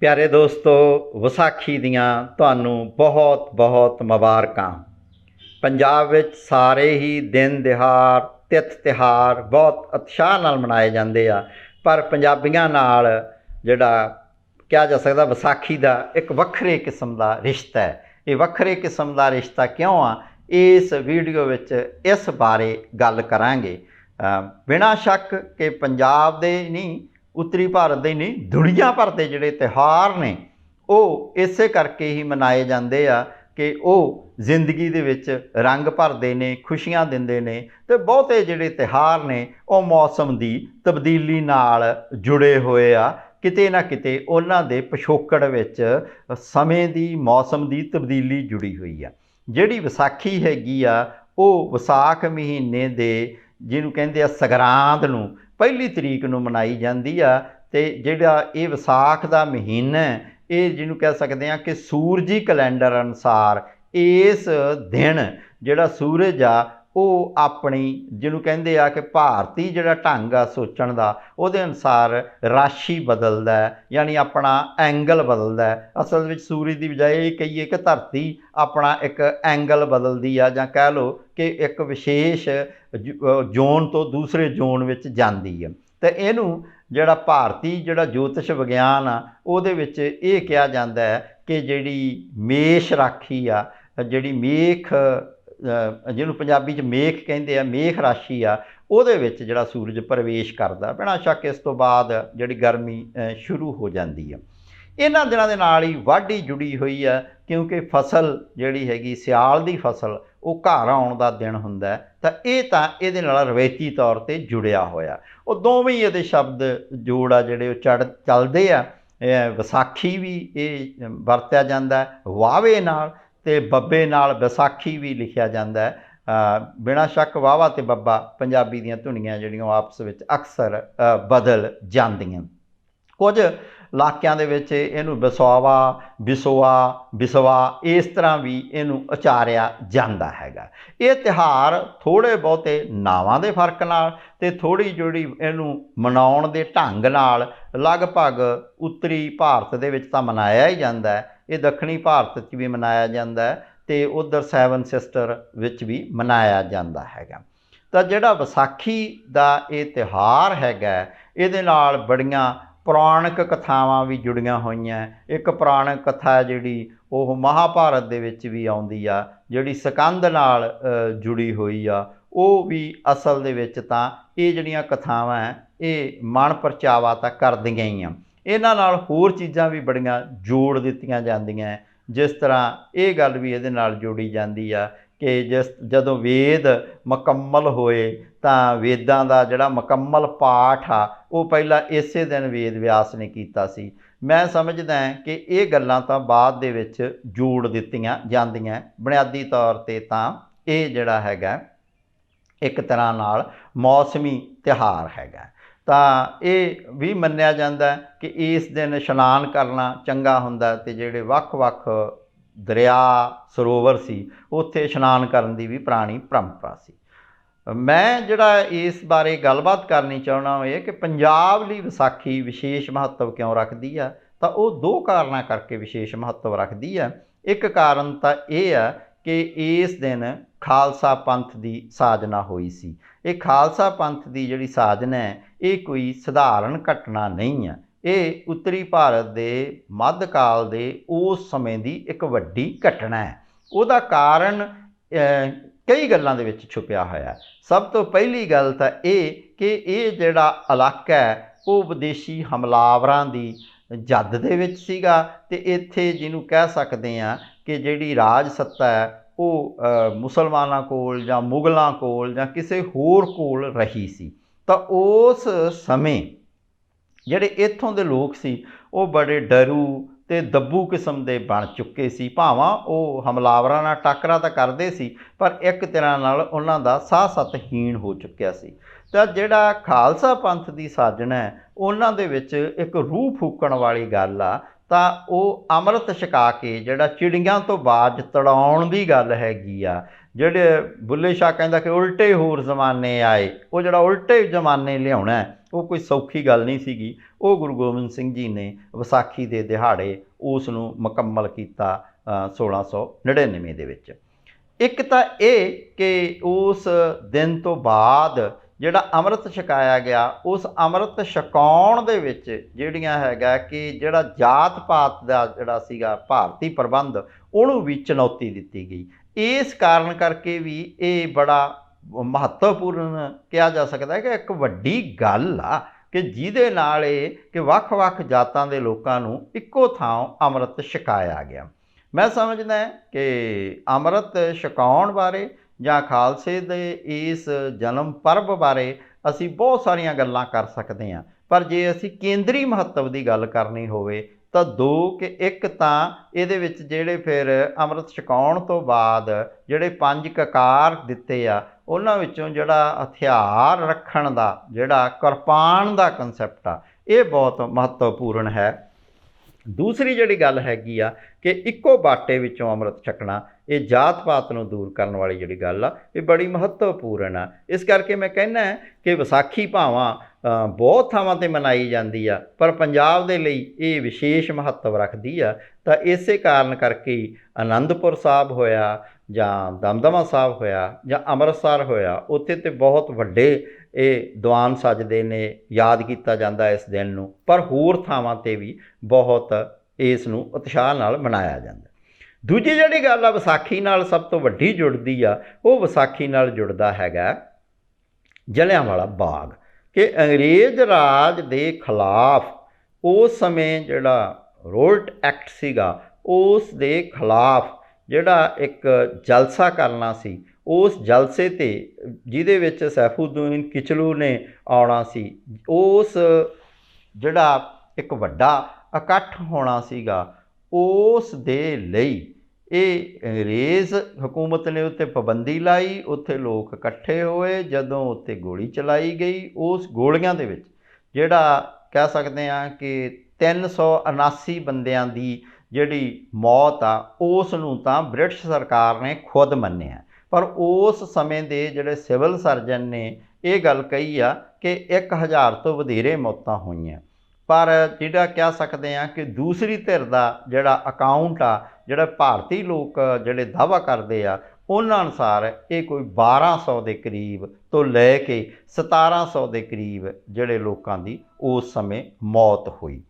ਪਿਆਰੇ ਦੋਸਤੋ, ਵਿਸਾਖੀ ਦੀਆਂ ਤੁਹਾਨੂੰ ਬਹੁਤ ਬਹੁਤ ਮੁਬਾਰਕਾਂ। ਪੰਜਾਬ ਵਿੱਚ ਸਾਰੇ ਹੀ ਦਿਨ ਦਿਹਾਰ ਤਿਥ ਤਿਹਾਰ ਬਹੁਤ ਉਤਸ਼ਾਹ ਨਾਲ ਮਨਾਏ ਜਾਂਦੇ ਆ। ਪਰ ਪੰਜਾਬੀਆਂ ਨਾਲ ਜਿਹੜਾ ਕਿਹਾ ਜਾ ਸਕਦਾ ਵਿਸਾਖੀ ਦਾ ਇੱਕ ਵੱਖਰੇ ਕਿਸਮ ਦਾ ਰਿਸ਼ਤਾ ਹੈ। ਇਹ ਵੱਖਰੇ ਕਿਸਮ ਦਾ ਰਿਸ਼ਤਾ ਕਿਉਂ ਆ? ਇਸ ਵੀਡੀਓ ਵਿੱਚ ਇਸ ਬਾਰੇ ਗੱਲ ਕਰਾਂਗੇ। ਬਿਨਾਂ ਸ਼ੱਕ ਕਿ ਪੰਜਾਬ ਦੇ ਨਹੀਂ ਉੱਤਰੀ ਭਾਰਤ ਦੇ ਨਹੀਂ, ਦੁਨੀਆ ਭਰ ਦੇ ਜਿਹੜੇ ਤਿਉਹਾਰ ਨੇ, ਉਹ ਇਸੇ ਕਰਕੇ ਹੀ ਮਨਾਏ ਜਾਂਦੇ ਆ ਕਿ ਉਹ ਜ਼ਿੰਦਗੀ ਦੇ ਵਿੱਚ ਰੰਗ ਭਰਦੇ ਨੇ, ਖੁਸ਼ੀਆਂ ਦਿੰਦੇ ਨੇ ਤੇ ਬਹੁਤੇ ਜਿਹੜੇ ਤਿਉਹਾਰ ਨੇ, ਉਹ ਮੌਸਮ ਦੀ ਤਬਦੀਲੀ ਨਾਲ ਜੁੜੇ ਹੋਏ ਆ। ਕਿਤੇ ਨਾ ਕਿਤੇ ਉਹਨਾਂ ਦੇ ਪਿਛੋਕੜ ਵਿੱਚ ਸਮੇਂ ਦੀ, ਮੌਸਮ ਦੀ ਤਬਦੀਲੀ ਜੁੜੀ ਹੋਈ ਆ। ਜਿਹੜੀ ਵਿਸਾਖੀ ਹੈਗੀ ਆ, ਉਹ ਵਿਸਾਖ ਮਹੀਨੇ ਦੇ ਜਿਹਨੂੰ ਕਹਿੰਦੇ ਆ ਸਗਰਾਂਦ ਨੂੰ ਪਹਿਲੀ ਤਰੀਕ ਨੂੰ ਮਨਾਈ ਜਾਂਦੀ ਆ ਤੇ ਜਿਹੜਾ ਇਹ ਵਿਸਾਖ ਦਾ ਮਹੀਨਾ ਇਹ ਜਿਹਨੂੰ ਕਹਿ ਸਕਦੇ ਆ ਕਿ ਸੂਰਜੀ ਕੈਲੰਡਰ ਅਨੁਸਾਰ ਇਸ ਦਿਨ ਜਿਹੜਾ ਸੂਰਜ ਆ ਉਹ ਆਪਣੀ, ਜਿਹਨੂੰ ਕਹਿੰਦੇ ਆ ਕਿ ਭਾਰਤੀ ਜਿਹੜਾ ਢੰਗ ਆ ਸੋਚਣ ਦਾ, ਉਹਦੇ ਅਨੁਸਾਰ ਰਾਸ਼ੀ ਬਦਲਦਾ ਯਾਨੀ ਆਪਣਾ ਐਂਗਲ ਬਦਲਦਾ ਅਸਲ ਵਿੱਚ ਸੂਰਜ ਦੀ ਬਜਾਏ ਇਹ ਕਹੀਏ ਕਿ ਧਰਤੀ ਆਪਣਾ ਇੱਕ ਐਂਗਲ ਬਦਲਦੀ ਆ, ਜਾਂ ਕਹਿ ਲਓ ਕਿ ਇੱਕ ਵਿਸ਼ੇਸ਼ ਜ਼ੋਨ ਤੋਂ ਦੂਸਰੇ ਜ਼ੋਨ ਵਿੱਚ ਜਾਂਦੀ ਆ। ਤੇ ਇਹਨੂੰ ਜਿਹੜਾ ਭਾਰਤੀ ਜਿਹੜਾ ਜੋਤਿਸ਼ ਵਿਗਿਆਨ ਆ, ਉਹਦੇ ਵਿੱਚ ਇਹ ਕਿਹਾ ਜਾਂਦਾ ਹੈ ਕਿ ਜਿਹੜੀ ਮੇਸ਼ ਰਾਖੀ ਆ, ਜਿਹੜੀ ਮੇਖ ਜਿਹਨੂੰ ਪੰਜਾਬੀ 'ਚ ਮੇਖ ਕਹਿੰਦੇ ਆ ਮੇਖ ਰਾਸ਼ੀ ਆ ਉਹਦੇ ਵਿੱਚ ਜਿਹੜਾ ਸੂਰਜ ਪ੍ਰਵੇਸ਼ ਕਰਦਾ ਬਿਨਾਂ ਸ਼ੱਕ ਇਸ ਤੋਂ ਬਾਅਦ ਜਿਹੜੀ ਗਰਮੀ ਸ਼ੁਰੂ ਹੋ ਜਾਂਦੀ ਆ। ਇਹਨਾਂ ਦਿਨਾਂ ਦੇ ਨਾਲ ਹੀ ਵਾਢੀ ਜੁੜੀ ਹੋਈ ਆ ਕਿਉਂਕਿ ਫਸਲ ਜਿਹੜੀ ਹੈਗੀ ਸਿਆਲ ਦੀ ਫਸਲ ਉਹ ਘਰ ਆਉਣ ਦਾ ਦਿਨ ਹੁੰਦਾ ਤਾਂ ਇਹ ਤਾਂ ਇਹਦੇ ਨਾਲ ਰਵਾਇਤੀ ਤੌਰ ਤੇ ਜੁੜਿਆ ਹੋਇਆ। ਉਹ ਦੋਵੇਂ ਹੀ ਇਹਦੇ ਸ਼ਬਦ ਜੋੜ ਆ ਜਿਹੜੇ ਉਹ ਚੜ ਚੱਲਦੇ ਆ। ਵਿਸਾਖੀ ਵੀ ਇਹ ਵਰਤਿਆ ਜਾਂਦਾ ਹੈ, ਵਾਵੇ ਨਾਲ ਤੇ ਬੱਬੇ ਨਾਲ ਵਿਸਾਖੀ ਵੀ ਲਿਖਿਆ ਜਾਂਦਾ ਹੈ। ਬਿਨਾਂ ਸ਼ੱਕ ਵਾਵਾ ਤੇ ਬੱਬਾ ਪੰਜਾਬੀ ਦੀਆਂ ਧੁਨੀਆਂ ਜਿਹੜੀਆਂ ਉਹ ਆਪਸ ਵਿੱਚ ਅਕਸਰ ਬਦਲ ਜਾਂਦੀਆਂ। ਕੁਝ ਇਲਾਕਿਆਂ ਦੇ ਵਿੱਚ ਇਹਨੂੰ ਬਿਸਵਾਵਾ ਬਿਸਵਾ ਬਿਸਵਾ ਇਸ ਤਰ੍ਹਾਂ ਵੀ ਇਹਨੂੰ ਉਚਾਰਿਆ ਜਾਂਦਾ ਹੈਗਾ। ਇਹ ਤਿਹਾਰ ਥੋੜੇ ਬਹੁਤੇ ਨਾਵਾਂ ਦੇ ਫ਼ਰਕ ਨਾਲ ਤੇ ਥੋੜੀ ਜਿਹੜੀ ਇਹਨੂੰ ਮਨਾਉਣ ਦੇ ਢੰਗ ਨਾਲ ਲਗਭਗ ਉੱਤਰੀ ਭਾਰਤ ਦੇ ਵਿੱਚ ਤਾਂ ਮਨਾਇਆ ਹੀ ਜਾਂਦਾ ਹੈ। ਇਹ ਦੱਖਣੀ ਭਾਰਤ 'ਚ ਵੀ ਮਨਾਇਆ ਜਾਂਦਾ ਹੈ ਤੇ ਉਧਰ ਸੈਵਨ ਸਿਸਟਰ ਵਿੱਚ ਵੀ ਮਨਾਇਆ ਜਾਂਦਾ ਹੈਗਾ। ਤਾਂ ਜਿਹੜਾ ਵਿਸਾਖੀ ਦਾ ਇਹ ਤਿਹਾਰ ਹੈਗਾ, ਇਹਦੇ ਨਾਲ ਬੜੀਆਂ ਪੁਰਾਣਕ ਕਥਾਵਾਂ ਵੀ ਜੁੜੀਆਂ ਹੋਈਆਂ। ਇੱਕ ਪੁਰਾਣਕ ਕਥਾ ਹੈ ਜਿਹੜੀ ਉਹ ਮਹਾਭਾਰਤ ਦੇ ਵਿੱਚ ਵੀ ਆਉਂਦੀ ਆ, ਜਿਹੜੀ ਸਕੰਦ ਨਾਲ ਜੁੜੀ ਹੋਈ ਆ। ਉਹ ਵੀ ਅਸਲ ਦੇ ਵਿੱਚ ਤਾਂ ਇਹ ਜਿਹੜੀਆਂ ਕਥਾਵਾਂ ਹੈ, ਇਹ ਮਨ ਪਰਚਾਵਾ ਤਾਂ ਕਰਦੀਆਂ ਹੀ ਆ। ਇਹਨਾਂ ਨਾਲ ਹੋਰ ਚੀਜ਼ਾਂ ਵੀ ਬੜੀਆਂ ਜੋੜ ਦਿੱਤੀਆਂ ਜਾਂਦੀਆਂ ਜਿਸ ਤਰ੍ਹਾਂ ਇਹ ਗੱਲ ਵੀ ਇਹਦੇ ਨਾਲ ਜੋੜੀ ਜਾਂਦੀ ਆ ਕਿ ਜਿਸ ਜਦੋਂ ਵੇਦ ਮੁਕੰਮਲ ਹੋਏ ਤਾਂ ਵੇਦਾਂ ਦਾ ਜਿਹੜਾ ਮੁਕੰਮਲ ਪਾਠ ਆ, ਉਹ ਪਹਿਲਾਂ ਇਸੇ ਦਿਨ ਵੇਦ ਵਿਆਸ ਨੇ ਕੀਤਾ ਸੀ। ਮੈਂ ਸਮਝਦਾ ਕਿ ਇਹ ਗੱਲਾਂ ਤਾਂ ਬਾਅਦ ਦੇ ਵਿੱਚ ਜੋੜ ਦਿੱਤੀਆਂ ਜਾਂਦੀਆਂ ਬੁਨਿਆਦੀ ਤੌਰ ਤੇ ਤਾਂ ਇਹ ਜਿਹੜਾ ਹੈਗਾ, ਇੱਕ ਤਰ੍ਹਾਂ ਨਾਲ ਮੌਸਮੀ ਤਿਹਾਰ ਹੈਗਾ ਤਾਂ ਇਹ ਵੀ ਮੰਨਿਆ ਜਾਂਦਾ ਕਿ ਇਸ ਦਿਨ ਇਸ਼ਨਾਨ ਕਰਨਾ ਚੰਗਾ ਹੁੰਦਾ ਤੇ ਜਿਹੜੇ ਵੱਖ-ਵੱਖ ਦਰਿਆ ਸਰੋਵਰ ਸੀ, ਉੱਥੇ ਇਸ਼ਨਾਨ ਕਰਨ ਦੀ ਵੀ ਪੁਰਾਣੀ ਪਰੰਪਰਾ ਸੀ। ਮੈਂ ਜਿਹੜਾ ਇਸ ਬਾਰੇ ਗੱਲਬਾਤ ਕਰਨੀ ਚਾਹੁੰਦਾ ਹਾਂ ਇਹ ਕਿ ਪੰਜਾਬ ਲਈ ਵਿਸਾਖੀ ਵਿਸ਼ੇਸ਼ ਮਹੱਤਵ ਕਿਉਂ ਰੱਖਦੀ ਆ ਤਾਂ ਉਹ ਦੋ ਕਾਰਨਾਂ ਕਰਕੇ ਵਿਸ਼ੇਸ਼ ਮਹੱਤਵ ਰੱਖਦੀ ਆ ਇੱਕ ਕਾਰਨ ਤਾਂ ਇਹ ਆ ਕਿ ਇਸ ਦਿਨ ਖਾਲਸਾ ਪੰਥ ਦੀ ਸਾਜਨਾ ਹੋਈ ਸੀ। ਇਹ ਖਾਲਸਾ ਪੰਥ ਦੀ ਜਿਹੜੀ ਸਾਜਨਾ ਹੈ, ਇਹ ਕੋਈ ਸਧਾਰਨ ਘਟਨਾ ਨਹੀਂ ਹੈ। ਇਹ ਉੱਤਰੀ ਭਾਰਤ ਦੇ ਮੱਧਕਾਲ ਦੇ ਉਸ ਸਮੇਂ ਦੀ ਇੱਕ ਵੱਡੀ ਘਟਨਾ ਹੈ। ਉਹਦਾ ਕਾਰਨ ਕਈ ਗੱਲਾਂ ਦੇ ਵਿੱਚ ਛੁਪਿਆ ਹੋਇਆ ਸਭ ਤੋਂ ਪਹਿਲੀ ਗੱਲ ਤਾਂ ਇਹ ਕਿ ਇਹ ਜਿਹੜਾ ਇਲਾਕਾ ਹੈ, ਉਹ ਵਿਦੇਸ਼ੀ ਹਮਲਾਵਰਾਂ ਦੀ ਜੱਦ ਦੇ ਵਿੱਚ ਸੀਗਾ ਤੇ ਇੱਥੇ ਜਿਹਨੂੰ ਕਹਿ ਸਕਦੇ ਆ ਕਿ ਜਿਹੜੀ ਰਾਜ ਸੱਤਾ ਹੈ ਉਹ ਮੁਸਲਮਾਨਾਂ ਕੋਲ ਜਾਂ ਮੁਗਲਾਂ ਕੋਲ ਜਾਂ ਕਿਸੇ ਹੋਰ ਕੋਲ ਰਹੀ ਸੀ, ਤਾਂ ਉਸ ਸਮੇਂ ਜਿਹੜੇ ਇੱਥੋਂ ਦੇ ਲੋਕ ਸੀ, ਉਹ ਬੜੇ ਡਰੂ ਤੇ ਦੱਬੂ ਕਿਸਮ ਦੇ ਬਣ ਚੁੱਕੇ ਸੀ। ਭਾਵਾਂ ਉਹ ਹਮਲਾਵਰਾਂ ਨਾਲ ਟੱਕਰਾ ਤਾਂ ਕਰਦੇ ਸੀ, ਪਰ ਇੱਕ ਤਰ੍ਹਾਂ ਨਾਲ ਉਹਨਾਂ ਦਾ ਸਾਹ ਸਤਹੀਣ ਹੋ ਚੁੱਕਿਆ ਸੀ। ਤਾਂ ਜਿਹੜਾ ਖਾਲਸਾ ਪੰਥ ਦੀ ਸਾਜਣਾ ਹੈ, ਉਹਨਾਂ ਦੇ ਵਿੱਚ ਇੱਕ ਰੂਹ ਫੂਕਣ ਵਾਲੀ ਗੱਲ ਆ ਤਾਂ ਉਹ ਅੰਮ੍ਰਿਤ ਛਕਾ ਕੇ ਜਿਹੜਾ ਚਿੜੀਆਂ ਤੋਂ ਬਾਜ ਤੜਾਉਣ ਦੀ ਗੱਲ ਹੈਗੀ ਆ ਜਿਹੜੇ ਬੁੱਲੇ ਸ਼ਾਹ ਕਹਿੰਦਾ ਕਿ ਉਲਟੇ ਹੋਰ ਜ਼ਮਾਨੇ ਆਏ ਉਹ ਜਿਹੜਾ ਉਲਟੇ ਜ਼ਮਾਨੇ ਲਿਆਉਣਾ ਉਹ ਕੋਈ ਸੌਖੀ ਗੱਲ ਨਹੀਂ ਸੀਗੀ। ਉਹ ਗੁਰੂ ਗੋਬਿੰਦ ਸਿੰਘ ਜੀ ਨੇ ਵਿਸਾਖੀ ਦੇ ਦਿਹਾੜੇ ਉਸ ਨੂੰ ਮੁਕੰਮਲ ਕੀਤਾ ਅ, 1699 ਦੇ ਵਿੱਚ। ਇੱਕ ਤਾਂ ਇਹ ਕਿ ਉਸ ਦਿਨ ਤੋਂ ਬਾਅਦ ਜਿਹੜਾ ਅੰਮ੍ਰਿਤ ਛਕਾਇਆ ਗਿਆ, ਉਸ ਅੰਮ੍ਰਿਤ ਛਕਾਉਣ ਦੇ ਵਿੱਚ ਜਿਹੜੀਆਂ ਹੈਗਾ ਕਿ ਜਿਹੜਾ ਜਾਤ ਪਾਤ ਦਾ ਜਿਹੜਾ ਸੀਗਾ ਭਾਰਤੀ ਪ੍ਰਬੰਧ, ਉਹਨੂੰ ਵੀ ਚੁਣੌਤੀ ਦਿੱਤੀ ਗਈ। ਇਸ ਕਾਰਨ ਕਰਕੇ ਵੀ ਇਹ ਬੜਾ ਮਹੱਤਵਪੂਰਨ ਕਿਹਾ ਜਾ ਸਕਦਾ ਹੈ ਕਿ ਇੱਕ ਵੱਡੀ ਗੱਲ ਆ ਕਿ ਜਿਹਦੇ ਨਾਲ ਇਹ ਕਿ ਵੱਖ-ਵੱਖ ਜਾਤਾਂ ਦੇ ਲੋਕਾਂ ਨੂੰ ਇੱਕੋ ਥਾਂ ਅੰਮ੍ਰਿਤ ਛਕਾਇਆ ਗਿਆ। ਮੈਂ ਸਮਝਦਾ ਕਿ ਅੰਮ੍ਰਿਤ ਛਕਾਉਣ ਬਾਰੇ ਜਾਂ ਖਾਲਸੇ ਦੇ ਇਸ ਜਨਮ ਪਰਬ ਬਾਰੇ ਅਸੀਂ ਬਹੁਤ ਸਾਰੀਆਂ ਗੱਲਾਂ ਕਰ ਸਕਦੇ ਹਾਂ। ਪਰ ਜੇ ਅਸੀਂ ਕੇਂਦਰੀ ਮਹੱਤਵ ਦੀ ਗੱਲ ਕਰਨੀ ਹੋਵੇ, ਤਾਂ ਦੋ ਕਿ ਇੱਕ ਤਾਂ ਇਹਦੇ ਵਿੱਚ ਜਿਹੜੇ ਫਿਰ ਅੰਮ੍ਰਿਤ ਛਕਾਉਣ ਤੋਂ ਬਾਅਦ ਜਿਹੜੇ ਪੰਜ ਕਕਾਰ ਦਿੱਤੇ ਆ, ਉਹਨਾਂ ਵਿੱਚੋਂ ਜਿਹੜਾ ਹਥਿਆਰ ਰੱਖਣ ਦਾ, ਜਿਹੜਾ ਕਿਰਪਾਨ ਦਾ ਕਨਸੈਪਟ ਆ, ਇਹ ਬਹੁਤ ਮਹੱਤਵਪੂਰਨ ਹੈ। ਦੂਸਰੀ ਜਿਹੜੀ ਗੱਲ ਹੈਗੀ ਆ ਕਿ ਇੱਕੋ ਬਾਟੇ ਵਿੱਚੋਂ ਅੰਮ੍ਰਿਤ ਛਕਣਾ, ਇਹ ਜਾਤ ਪਾਤ ਨੂੰ ਦੂਰ ਕਰਨ ਵਾਲੀ ਜਿਹੜੀ ਗੱਲ ਆ, ਇਹ ਬੜੀ ਮਹੱਤਵਪੂਰਨ ਆ। ਇਸ ਕਰਕੇ ਮੈਂ ਕਹਿੰਦਾ ਕਿ ਵਿਸਾਖੀ ਭਾਵਾਂ ਬਹੁਤ ਥਾਵਾਂ ਤੇ ਮਨਾਈ ਜਾਂਦੀ ਆ, ਪਰ ਪੰਜਾਬ ਦੇ ਲਈ ਇਹ ਵਿਸ਼ੇਸ਼ ਮਹੱਤਵ ਰੱਖਦੀ ਆ। ਤਾਂ ਇਸੇ ਕਾਰਨ ਕਰਕੇ ਹੀ ਆਨੰਦਪੁਰ ਸਾਹਿਬ ਹੋਇਆ ਜਾਂ ਦਮਦਮਾ ਸਾਹਿਬ ਹੋਇਆ ਜਾਂ ਅੰਮ੍ਰਿਤਸਰ ਹੋਇਆ, ਉੱਥੇ ਤੇ ਬਹੁਤ ਵੱਡੇ ਇਹ ਦੀਵਾਨ ਸਜਦੇ ਨੇ, ਯਾਦ ਕੀਤਾ ਜਾਂਦਾ ਇਸ ਦਿਨ ਨੂੰ। ਪਰ ਹੋਰ ਥਾਵਾਂ ਤੇ ਵੀ ਬਹੁਤ ਇਸ ਨੂੰ ਉਤਸ਼ਾਹ ਨਾਲ ਮਨਾਇਆ ਜਾਂਦਾ। ਦੂਜੀ ਜਿਹੜੀ ਗੱਲ ਆ, ਵਿਸਾਖੀ ਨਾਲ ਸਭ ਤੋਂ ਵੱਡੀ ਜੁੜਦੀ ਆ, ਉਹ ਵਿਸਾਖੀ ਨਾਲ ਜੁੜਦਾ ਹੈਗਾ ਜਲਿਆਂਵਾਲਾ ਬਾਗ। ਕਿ ਅੰਗਰੇਜ਼ ਰਾਜ ਦੇ ਖਿਲਾਫ ਉਸ ਸਮੇਂ ਜਿਹੜਾ ਰੋਲਟ ਐਕਟ ਸੀਗਾ, ਉਸ ਦੇ ਖਿਲਾਫ ਜਿਹੜਾ ਇੱਕ ਜਲਸਾ ਕਰਨਾ ਸੀ ਉਸ ਜਲਸੇ ਤੇ, ਜਿਹਦੇ ਵਿੱਚ ਸੈਫੂਦੀਨ ਕਿਚਲੂ ਨੇ ਆਉਣਾ ਸੀ, ਉਸ ਜਿਹੜਾ ਇੱਕ ਵੱਡਾ ਇਕੱਠ ਹੋਣਾ ਸੀਗਾ, ਉਸ ਦੇ ਲਈ ਇਹ ਅੰਗਰੇਜ਼ ਹਕੂਮਤ ਨੇ ਉੱਤੇ ਪਾਬੰਦੀ ਲਾਈ, ਉੱਥੇ ਲੋਕ ਇਕੱਠੇ ਹੋਏ, ਜਦੋਂ ਉੱਤੇ ਗੋਲੀ ਚਲਾਈ ਗਈ, ਉਸ ਗੋਲੀਆਂ ਦੇ ਵਿੱਚ, ਜਿਹੜਾ ਕਹਿ ਸਕਦੇ ਆ ਕਿ 379 ਬੰਦਿਆਂ ਦੀ ਜਿਹੜੀ ਮੌਤ ਆ, ਉਸ ਨੂੰ ਤਾਂ ਬ੍ਰਿਟਿਸ਼ ਸਰਕਾਰ ਨੇ ਖੁਦ ਮੰਨਿਆ। ਪਰ ਉਸ ਸਮੇਂ ਦੇ ਜਿਹੜੇ ਸਿਵਲ ਸਰਜਨ ਨੇ, ਇਹ ਗੱਲ ਕਹੀ ਆ ਕਿ 1000 ਤੋਂ ਵਧੇਰੇ ਮੌਤਾਂ ਹੋਈਆਂ। ਪਰ ਜਿਹੜਾ ਕਹਿ ਸਕਦੇ ਆ ਕਿ ਦੂਸਰੀ ਧਿਰ ਦਾ ਜਿਹੜਾ ਅਕਾਊਂਟ ਆ, ਜਿਹੜਾ ਭਾਰਤੀ ਲੋਕ ਜਿਹੜੇ ਦਾਵਾ ਕਰਦੇ ਆ, ਉਹਨਾਂ ਅਨੁਸਾਰ ਇਹ ਕੋਈ 1200 ਦੇ ਕਰੀਬ ਤੋਂ ਲੈ ਕੇ 1700 ਦੇ ਕਰੀਬ ਜਿਹੜੇ ਲੋਕਾਂ ਦੀ ਉਸ ਸਮੇਂ ਮੌਤ ਹੋਈ।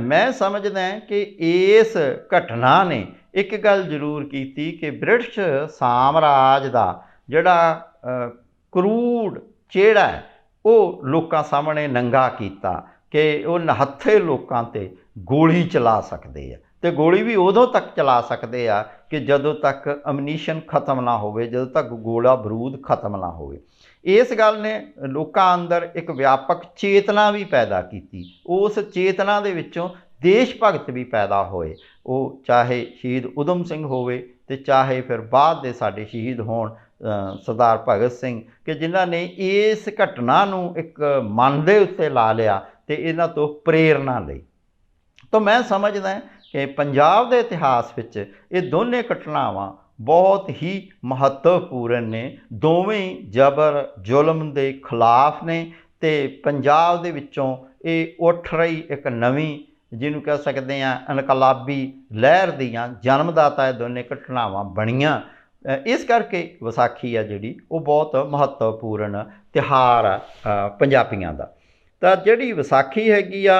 ਮੈਂ ਸਮਝਦਾ ਕਿ ਇਸ ਘਟਨਾ ਨੇ ਇੱਕ ਗੱਲ ਜ਼ਰੂਰ ਕੀਤੀ ਕਿ ਬ੍ਰਿਟਿਸ਼ ਸਾਮਰਾਜ ਦਾ ਜਿਹੜਾ ਅ, ਕਰੂੜ ਚਿਹਰਾ ਹੈ ਉਹ ਲੋਕਾਂ ਸਾਹਮਣੇ ਨੰਗਾ ਕੀਤਾ ਕਿ ਉਹ ਨਹੱਥੇ ਲੋਕਾਂ ਤੇ ਗੋਲੀ ਚਲਾ ਸਕਦੇ ਆ। ਤੇ ਗੋਲੀ ਵੀ ਉਦੋਂ ਤੱਕ ਚਲਾ ਸਕਦੇ ਆ ਕਿ ਜਦੋਂ ਤੱਕ ਅਮਨੀਸ਼ਨ ਖਤਮ ਨਾ ਹੋਵੇ ਜਦੋਂ ਤੱਕ ਗੋਲਾ ਬਰੂਦ ਖਤਮ ਨਾ ਹੋਵੇ। ਇਸ ਗੱਲ ਨੇ ਲੋਕਾਂ ਅੰਦਰ ਇੱਕ ਵਿਆਪਕ ਚੇਤਨਾ ਵੀ ਪੈਦਾ ਕੀਤੀ। ਉਸ ਚੇਤਨਾ ਦੇ ਵਿੱਚੋਂ ਦੇਸ਼ ਭਗਤ ਵੀ ਪੈਦਾ ਹੋਏ। ਉਹ ਚਾਹੇ ਸ਼ਹੀਦ ਉਦਮ ਸਿੰਘ ਹੋਵੇ ਤੇ ਚਾਹੇ ਫਿਰ ਬਾਅਦ ਦੇ ਸਾਡੇ ਸ਼ਹੀਦ ਹੋਣ ਸਰਦਾਰ ਭਗਤ ਸਿੰਘ ਕਿ ਜਿਨ੍ਹਾਂ ਨੇ ਇਸ ਘਟਨਾ ਨੂੰ ਇੱਕ ਮਨ ਦੇ ਉੱਤੇ ਲਾ ਲਿਆ ਤੇ ਇਹਨਾਂ ਤੋਂ ਪ੍ਰੇਰਣਾ ਲਈ। ਤਾਂ ਮੈਂ ਸਮਝਦਾ ਕਿ ਪੰਜਾਬ ਦੇ ਇਤਿਹਾਸ ਵਿੱਚ ਇਹ ਦੋਨੇ ਘਟਨਾਵਾਂ ਬਹੁਤ ਹੀ ਮਹੱਤਵਪੂਰਨ ਨੇ। ਦੋਵੇਂ ਜ਼ਬਰ ਜ਼ੁਲਮ ਦੇ ਖਿਲਾਫ ਨੇ ਤੇ ਪੰਜਾਬ ਦੇ ਵਿੱਚੋਂ ਇਹ ਉੱਠ ਰਹੀ ਇੱਕ ਨਵੀਂ ਜਿਹਨੂੰ ਕਹਿ ਸਕਦੇ ਆ ਇਨਕਲਾਬੀ ਲਹਿਰ ਦੀਆਂ ਜਨਮਦਾਤਾ ਇਹ ਦੋਨੇ ਘਟਨਾਵਾਂ ਬਣੀਆਂ। ਇਸ ਕਰਕੇ ਵਿਸਾਖੀ ਆ ਜਿਹੜੀ, ਉਹ ਬਹੁਤ ਮਹੱਤਵਪੂਰਨ ਤਿਉਹਾਰ ਆ ਪੰਜਾਬੀਆਂ ਦਾ। ਤਾਂ ਜਿਹੜੀ ਵਿਸਾਖੀ ਹੈਗੀ ਆ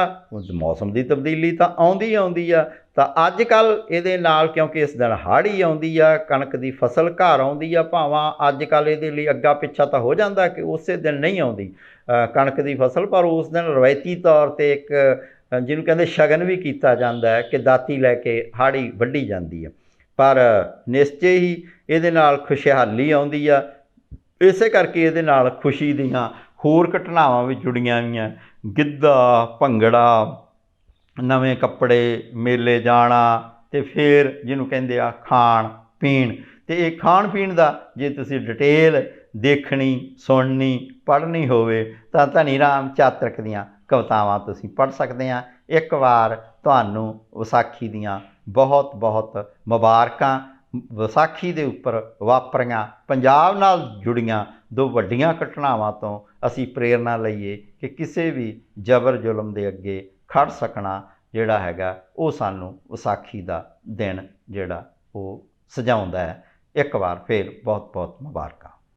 ਮੌਸਮ ਦੀ ਤਬਦੀਲੀ ਤਾਂ ਆਉਂਦੀ ਆਉਂਦੀ ਆ, ਤਾਂ ਅੱਜ ਕੱਲ ਇਹਦੇ ਨਾਲ ਕਿਉਂਕਿ ਇਸ ਦਿਨ ਹਾੜੀ ਆਉਂਦੀ ਆ, ਕਣਕ ਦੀ ਫਸਲ ਘਰ ਆਉਂਦੀ ਆ ਭਾਵਾਂ ਅੱਜ ਕੱਲ ਇਹਦੇ ਲਈ ਅੱਗਾ ਪਿੱਛਾ ਤਾਂ ਹੋ ਜਾਂਦਾ ਕਿ ਉਸੇ ਦਿਨ ਨਹੀਂ ਆਉਂਦੀ। ਕਣਕ ਦੀ ਫਸਲ, ਪਰ ਉਸ ਦਿਨ ਰਵਾਇਤੀ ਤੌਰ ਤੇ ਇੱਕ ਜਿਹਨੂੰ ਕਹਿੰਦੇ ਸ਼ਗਨ ਵੀ ਕੀਤਾ ਜਾਂਦਾ ਹੈ ਕਿ ਦਾਤੀ ਲੈ ਕੇ ਹਾੜੀ ਵੱਢੀ ਜਾਂਦੀ ਆ ਪਰ ਨਿਸ਼ਚੇ ਹੀ ਇਹਦੇ ਨਾਲ ਖੁਸ਼ਹਾਲੀ ਆਉਂਦੀ ਆ। ਇਸੇ ਕਰਕੇ ਇਹਦੇ ਨਾਲ ਖੁਸ਼ੀ ਦੀਆਂ ਹੋਰ ਘਟਨਾਵਾਂ ਵੀ ਜੁੜੀਆਂ ਹੋਈਆਂ। ਗਿੱਧਾ, ਭੰਗੜਾ, ਨਵੇਂ ਕੱਪੜੇ, ਮੇਲੇ ਜਾਣਾ ਤੇ ਫਿਰ ਜਿਹਨੂੰ ਕਹਿੰਦੇ ਆ ਖਾਣ ਪੀਣ। ਤੇ ਇਹ ਖਾਣ ਪੀਣ ਦਾ ਜੇ ਤੁਸੀਂ ਡਿਟੇਲ ਦੇਖਣੀ, ਸੁਣਨੀ, ਪੜ੍ਹਨੀ ਹੋਵੇ ਤਾਂ ਧਨੀ ਰਾਮ ਚਾਤਰਕ ਦੀਆਂ ਕਵਿਤਾਵਾਂ ਤੁਸੀਂ ਪੜ੍ਹ ਸਕਦੇ ਆ ਇੱਕ ਵਾਰ ਤੁਹਾਨੂੰ ਵਿਸਾਖੀ ਦੀਆਂ ਬਹੁਤ ਬਹੁਤ ਮੁਬਾਰਕਾਂ ਵਿਸਾਖੀ ਦੇ ਉੱਪਰ ਵਾਪਰੀਆਂ, ਪੰਜਾਬ ਨਾਲ ਜੁੜੀਆਂ ਦੋ ਵੱਡੀਆਂ ਘਟਨਾਵਾਂ ਤੋਂ ਅਸੀਂ ਪ੍ਰੇਰਣਾ ਲਈਏ ਕਿ ਕਿਸੇ ਵੀ ਜ਼ਬਰ ਜ਼ੁਲਮ ਦੇ ਅੱਗੇ ਖੜ ਸਕਣਾ ਜਿਹੜਾ ਹੈਗਾ, ਉਹ ਸਾਨੂੰ ਵਿਸਾਖੀ ਦਾ ਦਿਨ ਜਿਹੜਾ ਉਹ ਸਜਾਉਂਦਾ ਹੈ। ਇੱਕ ਵਾਰ ਫੇਰ ਬਹੁਤ ਬਹੁਤ ਮੁਬਾਰਕਾਂ।